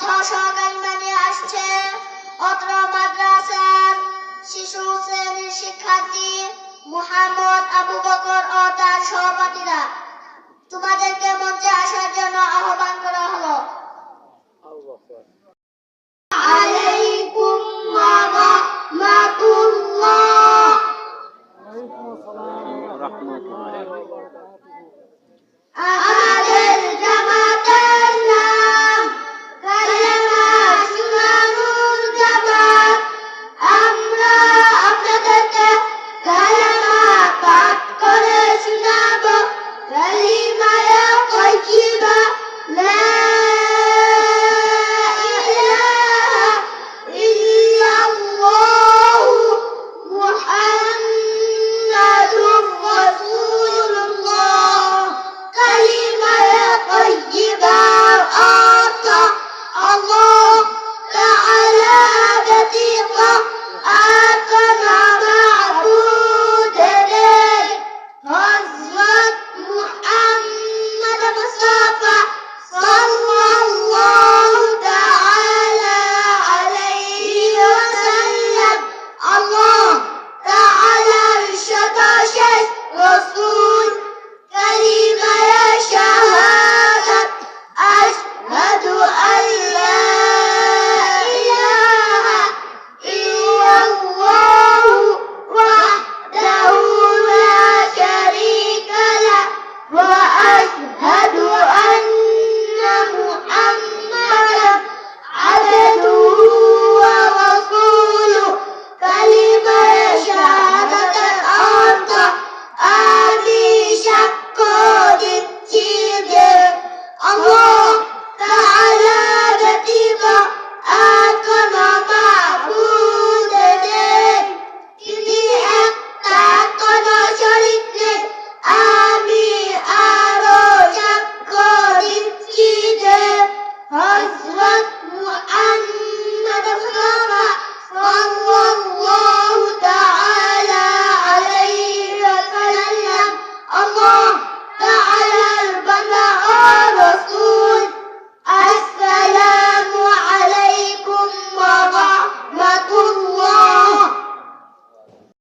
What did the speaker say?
অর্থ সকাল মানে আসছে। অত্র মাদ্রাসার শিশু শ্রেণির শিক্ষার্থী মুহাম্মদ আবু বকর ও তার সহপাঠীরা তোমাদেরকে মঞ্চে আসার জন্য আহ্বান করা হলো। আলাইকুম রাহমাতুল্লাহ। 一班